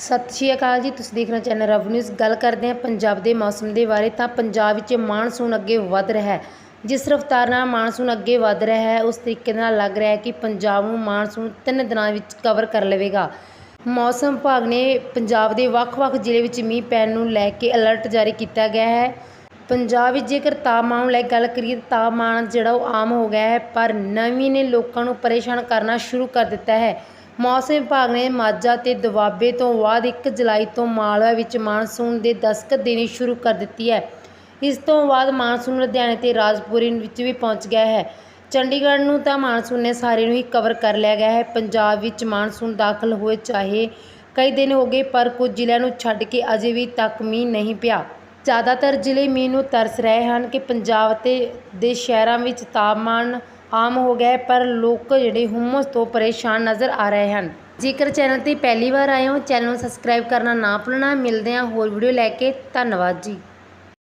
ਸਤਿ ਸ਼੍ਰੀ ਅਕਾਲ ਜੀ, ਤੁਸੀਂ ਦੇਖ ਰਹੇ ਚੈਨਲ ਰਵ ਨਿਊਜ਼। ਗੱਲ ਕਰਦੇ ਹਾਂ ਪੰਜਾਬ ਦੇ ਮੌਸਮ ਦੇ ਬਾਰੇ। ਤਾਂ ਪੰਜਾਬ ਵਿੱਚ ਮਾਨਸੂਨ ਅੱਗੇ ਵਧ ਰਿਹਾ ਹੈ। ਜਿਸ ਰਫ਼ਤਾਰ ਨਾਲ ਮਾਨਸੂਨ ਅੱਗੇ ਵਧ ਰਿਹਾ ਹੈ, ਉਸ ਤਰੀਕੇ ਨਾਲ ਲੱਗ ਰਿਹਾ ਹੈ ਕਿ ਪੰਜਾਬ ਨੂੰ ਮਾਨਸੂਨ ਤਿੰਨ ਦਿਨਾਂ ਵਿੱਚ ਕਵਰ ਕਰ ਲਵੇਗਾ। ਮੌਸਮ ਵਿਭਾਗ ਨੇ ਪੰਜਾਬ ਦੇ ਵੱਖ-ਵੱਖ ਜ਼ਿਲ੍ਹੇ ਵਿੱਚ ਮੀਂਹ ਪੈਣ ਨੂੰ ਲੈ ਕੇ ਅਲਰਟ ਜਾਰੀ ਕੀਤਾ ਗਿਆ ਹੈ। ਪੰਜਾਬ ਵਿੱਚ ਜੇਕਰ ਤਾਪਮਾਨ ਨੂੰ ਲੈ ਗੱਲ ਕਰੀਏ ਤਾਂ ਤਾਪਮਾਨ ਜਿਹੜਾ ਉਹ ਆਮ ਹੋ ਗਿਆ ਹੈ, ਪਰ ਨਵੀਂ ਨੇ ਲੋਕਾਂ ਨੂੰ ਪਰੇਸ਼ਾਨ ਕਰਨਾ ਸ਼ੁਰੂ ਕਰ ਦਿੱਤਾ ਹੈ। ਮੌਸਮ ਵਿਭਾਗ ਨੇ ਮਾਝਾ ਤੇ ਦੁਆਬੇ ਤੋਂ ਬਾਅਦ 1 ਜੁਲਾਈ ਤੋਂ ਮਾਲਵਾ ਵਿੱਚ ਮਾਨਸੂਨ ਦੇ ਦਸਤਕ ਦੇਣੀ ਸ਼ੁਰੂ ਕਰ ਦਿੱਤੀ ਹੈ। ਇਸ ਤੋਂ ਬਾਅਦ ਮਾਨਸੂਨ ਲੁਧਿਆਣੇ ਤੇ ਰਾਜਪੁਰੀ ਵਿੱਚ ਵੀ ਪਹੁੰਚ ਗਿਆ ਹੈ। ਚੰਡੀਗੜ੍ਹ ਨੂੰ ਤਾਂ ਮਾਨਸੂਨ ਨੇ ਸਾਰੇ ਨੂੰ ਹੀ ਕਵਰ ਕਰ ਲਿਆ ਗਿਆ ਹੈ। ਪੰਜਾਬ ਵਿੱਚ ਮਾਨਸੂਨ ਦਾਖਲ ਹੋਏ ਚਾਹੇ ਕਈ ਦਿਨ ਹੋ ਗਏ, ਪਰ ਕੁਝ ਜ਼ਿਲ੍ਹਿਆਂ ਨੂੰ ਛੱਡ ਕੇ ਅਜੇ ਵੀ ਤੱਕ ਮੀਂਹ ਨਹੀਂ ਪਿਆ। ਜ਼ਿਆਦਾਤਰ ਜ਼ਿਲ੍ਹੇ ਮੀਂਹ ਨੂੰ ਤਰਸ ਰਹੇ ਹਨ ਕਿ ਪੰਜਾਬ ਤੇ ਦੇ ਸ਼ਹਿਰਾਂ ਵਿੱਚ ਤਾਪਮਾਨ ਆਮ ਹੋ ਗਿਆ ਹੈ, ਪਰ ਲੋਕ ਜਿਹੜੇ ਹੁਮਸ ਤੋਂ ਪਰੇਸ਼ਾਨ ਨਜ਼ਰ ਆ ਰਹੇ ਹਨ। ਜੇਕਰ ਚੈਨਲ ਤੇ ਪਹਿਲੀ ਵਾਰ ਆਏ ਹੋ, ਚੈਨਲ ਨੂੰ ਸਬਸਕ੍ਰਾਈਬ ਕਰਨਾ ਨਾ ਭੁੱਲਣਾ। ਮਿਲਦੇ ਹਾਂ ਹੋਰ ਵੀਡੀਓ ਲੈ ਕੇ। ਧੰਨਵਾਦ ਜੀ।